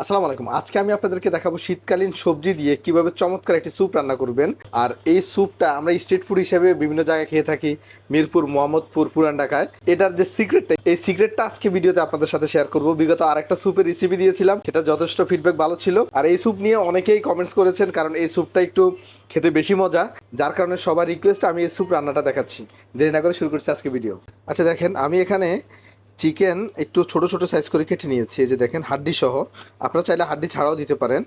আসসালামু আলাইকুম। আজকে আমি আপনাদেরকে দেখাবো শীতকালীন সবজি দিয়ে কীভাবে চমৎকার একটি স্যুপ রান্না করবেন। আর এই স্যুপটা আমরা স্ট্রিট ফুড হিসেবে বিভিন্ন জায়গায় খেয়ে থাকি, মিরপুর, মোহাম্মদপুর, পুরান ঢাকায়। এটার যে সিক্রেটটা এই সিক্রেটটা আজকে ভিডিওতে আপনাদের সাথে শেয়ার করব। বিগত আরেকটা স্যুপের রেসিপি দিয়েছিলাম, সেটা যথেষ্ট ফিডব্যাক ভালো ছিল। আর এই স্যুপ নিয়ে অনেকেই কমেন্টস করেছেন, কারণ এই স্যুপটা একটু খেতে বেশি মজা। যার কারণে সবার রিকোয়েস্ট আমি এই স্যুপ রান্নাটা দেখাচ্ছি। দেরি না করে শুরু করছি আজকে ভিডিও আচ্ছা দেখেন, আমি এখানে চিকেন একটু ছোট ছোট সাইজ করে কেটে নিয়েছি। যে দেখেন, হাড্ডি সহ। আপনারা চাইলে হাড্ডি ছাড়াও দিতে পারেন।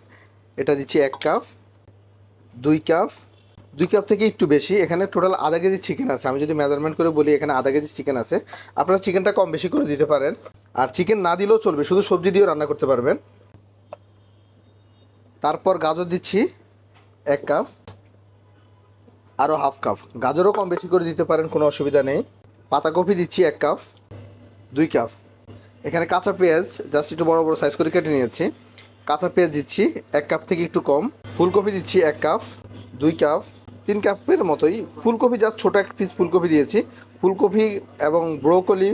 এটা দিচ্ছি এক কাপ দুই কাপ দুই কাপ থেকে একটু বেশি। এখানে টোটাল আধা কেজি চিকেন আছে। আমি যদি মেজারমেন্ট করে বলি, এখানে আধা কেজি চিকেন আছে। আপনারা চিকেনটা কম বেশি করে দিতে পারেন। আর চিকেন না দিলেও চলবে, শুধু সবজি দিয়েও রান্না করতে পারবেন। তারপর গাজর দিচ্ছি এক কাপ আরও হাফ কাপ গাজরও কম বেশি করে দিতে পারেন, কোনো অসুবিধা নেই। পাতাকপি দিচ্ছি এক কাপ দুই কাপ। এখানে কাঁচা পেঁয়াজ জাস্ট একটু বড় বড় সাইজ করে কেটে নিয়েছি। কাঁচা পেঁয়াজ দিচ্ছি, এক কাপ থেকে একটু কম। ফুলকপি দিচ্ছি এক কাপ, দুই কাপ, তিন কাপের মতোই। ফুলকপি জাস্ট ছোটো এক পিস ফুলকপি দিয়েছি। ফুলকপি এবং ব্রোকলি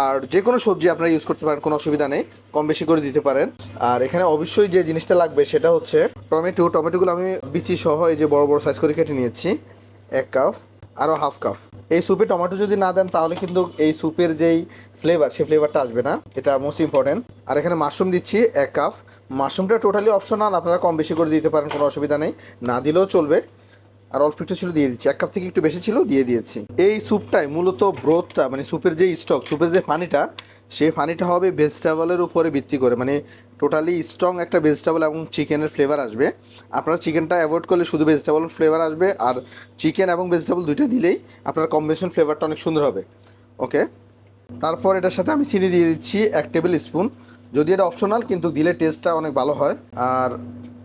আর যে কোনো সবজি আপনারা ইউজ করতে পারেন, কোনো অসুবিধা নেই। কম বেশি করে দিতে পারেন। আর এখানে অবশ্যই যে জিনিসটা লাগবে সেটা হচ্ছে টমেটো। টমেটোগুলো আমি বিচি সহ এই যে বড় বড় সাইজ করে কেটে নিয়েছি। এক কাপ। আরও হাফ কাপ এই স্যুপে টমেটো যদি না দেন, তাহলে কিন্তু এই স্যুপের যেই ফ্লেভার সেই ফ্লেভারটা আসবে না। এটা মোস্ট ইম্পর্টেন্ট আর এখানে মাশরুম দিচ্ছি এক কাপ মাশরুমটা টোটালি অপশনাল আপনারা কম বেশি করে দিতে পারেন, কোনো অসুবিধা নেই। না দিলেও চলবে। আর অল্প একটু ছিল, দিয়ে দিচ্ছি। এক কাপ থেকে একটু বেশি ছিল, দিয়ে দিয়েছি। এই স্যুপটায় মূলত ব্রোথটা মানে স্যুপের যে স্টক স্যুপের যে পানিটা সেই ফানিটা হবে ভেজিটেবলের উপরে ভিত্তি করে। মানে টোটালি স্ট্রং একটা ভেজিটেবল এবং চিকেনের ফ্লেভার আসবে। আপনারা চিকেনটা অ্যাভয়েড করলে শুধু ভেজিটেবল ফ্লেভার আসবে আর চিকেন এবং ভেজিটেবল দুইটা দিলেই আপনার কম্বিনেশন ফ্লেভারটা অনেক সুন্দর হবে। ওকে তারপর এটার সাথে আমি চিনি দিয়ে দিচ্ছি এক টেবিল স্পুন যদি এটা অপশনাল কিন্তু দিলে টেস্টটা অনেক ভালো হয়। আর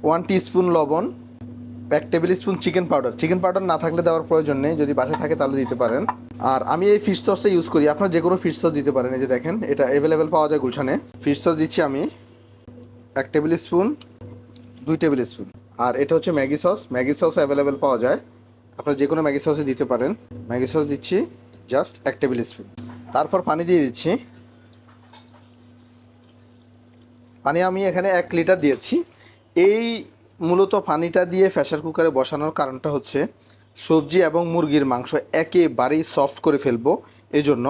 ওয়ান স্পুন লবণ। এক table spoon chicken powder chicken powder না থাকলে দেওয়ার প্রয়োজন নেই, যদি বাসায় থাকে তাহলে দিতে পারেন। আর আমি এই ফিশ সসটা ইউজ করি। আপনারা যে কোনো ফিশ সস দিতে পারেন, এই যে দেখেন, এটা অ্যাভেলেবেল পাওয়া যায় গুলশানে। ফিশ সস দিচ্ছি আমি এক টেবিল স্পুন দুই টেবিল স্পুন আর এটা হচ্ছে ম্যাগি সস ম্যাগি সসও অ্যাভেলেবেল পাওয়া যায়। আপনারা যে কোনো ম্যাগি সসে দিতে পারেন। ম্যাগি সস দিচ্ছি জাস্ট এক টেবিল স্পুন তারপর পানি দিয়ে দিচ্ছি। পানি আমি এখানে এক লিটার দিয়েছি। এই মূলত পানিটা দিয়ে প্রেশার কুকারে বসানোর কারণটা হচ্ছে সবজি এবং মুরগির মাংস একেবারেই সফট করে ফেলব। এই জন্য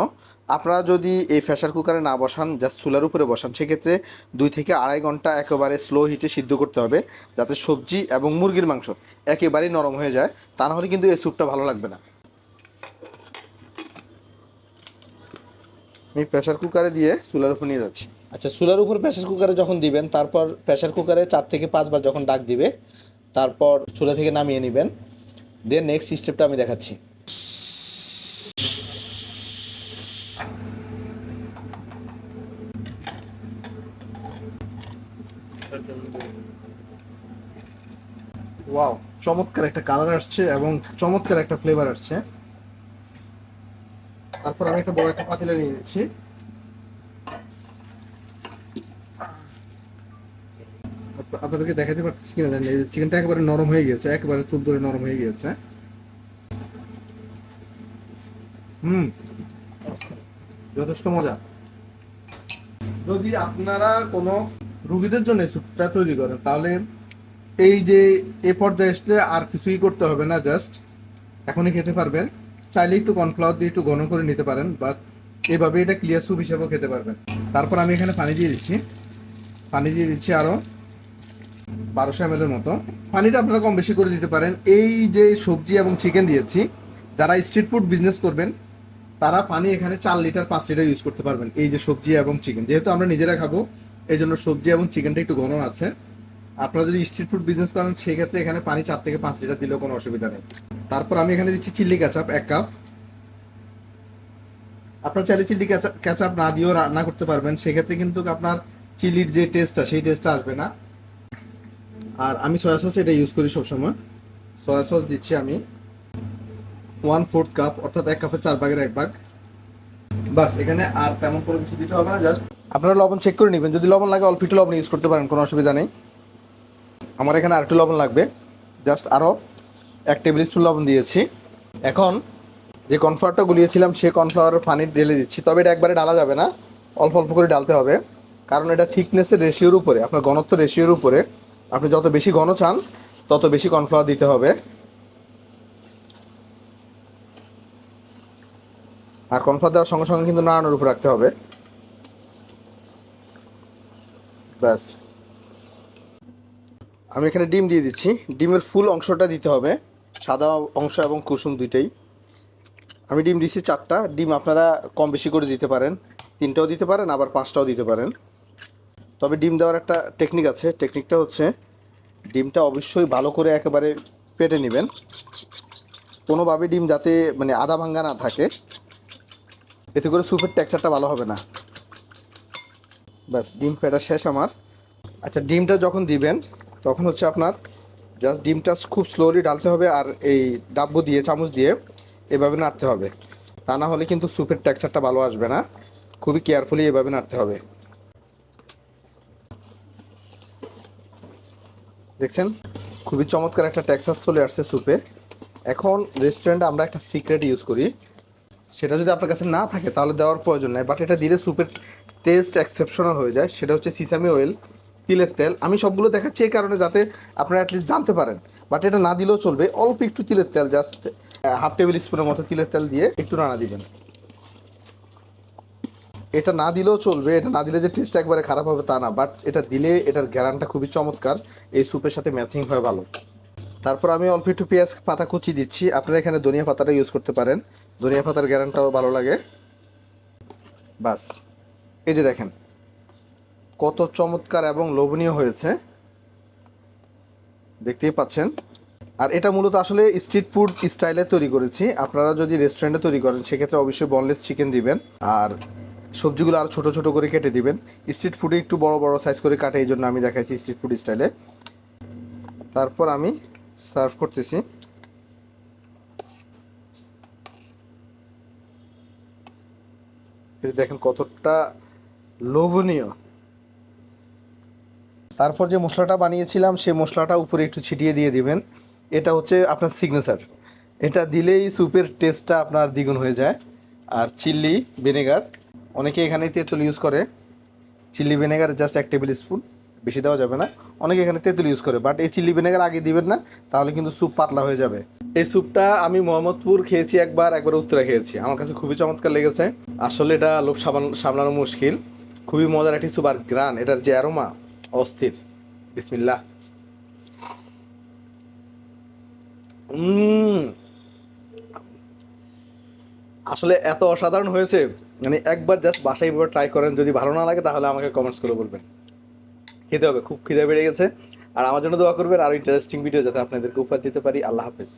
আপনারা যদি এই প্রেশার কুকারে না বসান জাস্ট চুলার উপরে বসান, সেক্ষেত্রে দুই থেকে আড়াই ঘণ্টা একেবারে স্লো হিটে সিদ্ধ করতে হবে, যাতে সবজি এবং মুরগির মাংস একেবারেই নরম হয়ে যায়। তা নাহলে কিন্তু এই স্যুপটা ভালো লাগবে না। আমি প্রেশার কুকারে দিয়ে চুলার উপর নিয়ে যাচ্ছি। আচ্ছা চুলার উপর প্রেশার কুকারে যখন দিবেন, তারপর প্রেশার কুকারে চার থেকে পাঁচবার যখন ডাক দিবে, তারপর চুলা থেকে নামিয়ে নেবেন। দেন নেক্সট স্টেপটা আমি দেখাচ্ছি। ওয়াও চমৎকার একটা কালার আসছে এবং চমৎকার একটা ফ্লেভার আসছে। তারপর আমি একটা বড় একটা পাতিলা নিয়ে নিচ্ছি। আপনাদেরকে দেখাতে পারতেছি কিনা জানি এই চিকেনটা একেবারে নরম হয়ে গিয়েছে, একেবারে তুলতুলে নরম হয়ে গিয়েছে। হুম, যথেষ্ট মজা। যদি আপনারা কোনো রুগীদের জন্য স্যুপটা তৈরি করেন, তাহলে এই যে এ পর্যায়ে আসলে আর কিছুই করতে হবে না, জাস্ট এখনই খেতে পারবেন। চাইলে একটু কর্নফ্লাওয়ার দিয়ে একটু ঘন করে নিতে পারেন বা এভাবে এটা ক্লিয়ার স্যুপ হিসেবেও খেতে পারবেন। তারপর আমি এখানে পানি দিয়ে দিচ্ছি। পানি দিয়ে দিচ্ছি আরও বারোশো এম এর মতো। পানিটা আপনারা কম বেশি করে দিতে পারেন। এই যে সবজি এবং চিকেন দিয়েছি, যারা স্ট্রিট ফুড বিজনেস করবেন, তারা পানি এখানে চার লিটার পাঁচ লিটার ইউজ করতে পারবেন, এই যে সবজি এবং চিকেন যেহেতু আমরা নিজেরা খাব এই জন্য সবজি এবং চিকেনটা একটু ঘন আছে। আপনারা যদি স্ট্রিট ফুড বিজনেস করেন, সেক্ষেত্রে এখানে পানি চার থেকে পাঁচ লিটার দিলেও কোনো অসুবিধা নেই। তারপর আমি এখানে দিচ্ছি চিল্লি ক্যাচাপ এক কাপ আপনার চাইলে চিল্লি ক্যাচাপ না দিয়েও রান্না করতে পারবেন। সেক্ষেত্রে কিন্তু আপনার চিলির যে টেস্টটা সেই টেস্টটা আসবে না। আর আমি সয়া সস এটা ইউজ করি সবসময়। সয়া সস দিচ্ছি আমি। ওয়ান ফোর্থ কাপ অর্থাৎ এক কাপের চার ভাগের এক ভাগ। বাস, এখানে আর তেমন কোনো কিছু দিতে হবে না জাস্ট আপনারা লবণ চেক করে নেবেন। যদি লবণ লাগে, অল্প একটু লবণ ইউজ করতে পারেন, কোনো অসুবিধা নেই। আমার এখানে আর একটু লবণ লাগবে। জাস্ট আরও এক টেবিল স্পুন লবণ দিয়েছি। এখন যে কর্নফ্লাওয়ারটা গুলিয়েছিলাম, সে কর্নফ্লাওয়ারের পানি ঢেলে দিচ্ছি। তবে এটা একবারে ডালা যাবে না। অল্প অল্প করে ডালতে হবে। কারণ এটা থিকনেসের রেশিওর উপরে, আপনার ঘনত্ব রেশিওর উপরে। আপনি যত বেশি ঘন চান, তত বেশি কর্নফ্লাওয়ার দিতে হবে। আর কর্নফ্লাওয়ার দেওয়ার সঙ্গে সঙ্গে কিন্তু নাড়ানোর উপর রাখতে হবে। ব্যাস। আমি এখানে ডিম দিয়ে দিচ্ছি। ডিমের ফুল অংশটা দিতে হবে। সাদা অংশ এবং কুসুম দুইটাই। আমি ডিম দিচ্ছি চারটা। ডিম আপনারা কম বেশি করে দিতে পারেন। তিনটাও দিতে পারেন, আবার পাঁচটাও দিতে পারেন। তবে ডিম দেওয়ার একটা টেকনিক আছে। টেকনিকটা হচ্ছে ডিমটা অবশ্যই ভালো করে একেবারে পেটে নেবেন। কোনোভাবে ডিম যাতে মানে আধা ভাঙ্গা না থাকে। এতে করে স্যুপের টেক্সচারটা ভালো হবে না। ব্যাস, ডিম ফেটা শেষ আমার। আচ্ছা ডিমটা যখন দিবেন, তখন হচ্ছে আপনার জাস্ট ডিমটা খুব স্লোলি ডালতে হবে আর এই ডাব্বু দিয়ে, চামচ দিয়ে এভাবে নাড়তে হবে। তা না হলে কিন্তু স্যুপের টেক্সচারটা ভালো আসবে না। খুবই কেয়ারফুলি এভাবে নাড়তে হবে। দেখছেন? খুবই চমৎকার একটা টেক্সাস চলে আসছে স্যুপে এখন রেস্টুরেন্টে আমরা একটা সিক্রেট ইউজ করি। সেটা যদি আপনার কাছে না থাকে, তাহলে দেওয়ার প্রয়োজন নেই। বাট এটা দিলে স্যুপের টেস্ট এক্সেপশনাল হয়ে যায়। সেটা হচ্ছে সিসামি অয়েল তিলের তেল। আমি সবগুলো দেখাচ্ছি এই কারণে যাতে আপনারা অ্যাটলিস্ট জানতে পারেন। বাট এটা না দিলেও চলবে। অল্প একটু তিলের তেল জাস্ট হাফ টেবিল স্পুনের মতো তিলের তেল দিয়ে একটু নাড়া দিবেন। এটা না দিলেও চলবে, এটা না দিলে যে টেস্ট একবারে খারাপ হবে তা না বাট এটা দিলে এটার গ্যারানটা খুবই চমৎকার, এই স্যুপের সাথে ম্যাচিং হয় ভালো। তারপর আমি অল্প একটু পেঁয়াজ পাতা কুচি দিচ্ছি, আপনারা এখানে ধনিয়া পাতাটা ইউজ করতে পারেন, ধনিয়া পাতার গ্যারানটাও ভালো লাগে। বাস, এই যে দেখেন, কত চমৎকার এবং লোভনীয় হয়েছে। দেখতেই পাচ্ছেন। আর এটা মূলত আসলে স্ট্রিট ফুড স্টাইলে তৈরি করেছি, আপনারা যদি রেস্টুরেন্টে তৈরি করেন, সেক্ষেত্রে অবশ্যই বনলেস চিকেন দিবেন। আর সবজিগুলো আর ছোট ছোট করে কেটে দিবেন। স্ট্রিট ফুডে একটু বড় বড় সাইজ করে কাটে, এই জন্য আমি দেখাইছি স্ট্রিট ফুড স্টাইলে তারপর আমি সার্ভ করতেছি। দেখেন কতটা লোভনীয়। তারপর যে মশলাটা বানিয়েছিলাম, সেই মশলাটা উপরে একটু ছিটিয়ে দিয়ে দিবেন। এটা হচ্ছে আপনার সিগনেচার এটা দিলেই স্যুপের টেস্টটা আপনার দ্বিগুণ হয়ে যায়। আর চিল্লি ভিনেগার অনেকে এখানে তেঁতুল ইউজ করে। চিল্লি ভিনেগার জাস্ট এক টেবিল স্পুন বেশি দেওয়া যাবে না। অনেকে এখানে তেঁতুল ইউজ করে বাট এই চিল্লি ভিনেগার আগে দিবেন না, তাহলে কিন্তু স্যুপ পাতলা হয়ে যাবে। এই স্যুপটা আমি মোহাম্মদপুর খেয়েছি একবার একবার উত্তরা খেয়েছি। আমার কাছে খুবই চমৎকার লেগেছে। আসলে এটা লোভ সামলানো মুশকিল। খুবই মজার একটি স্যুপ আর গ্রান, এটার যে অ্যারোমা অস্থির। বিসমিল্লাহ। আসলে এত অসাধারণ হয়েছে মানে একবার জাস্ট বাসায় ট্রাই করেন, যদি ভালো না লাগে তাহলে আমাকে কমেন্টস করে বলবেন। খেতে হবে, খুব খিদে বেড়ে গেছে। আর আমার জন্য দোয়া করবেন আরও ইন্টারেস্টিং ভিডিও যাতে আপনাদেরকে উপহার দিতে পারি। আল্লাহ হাফেজ।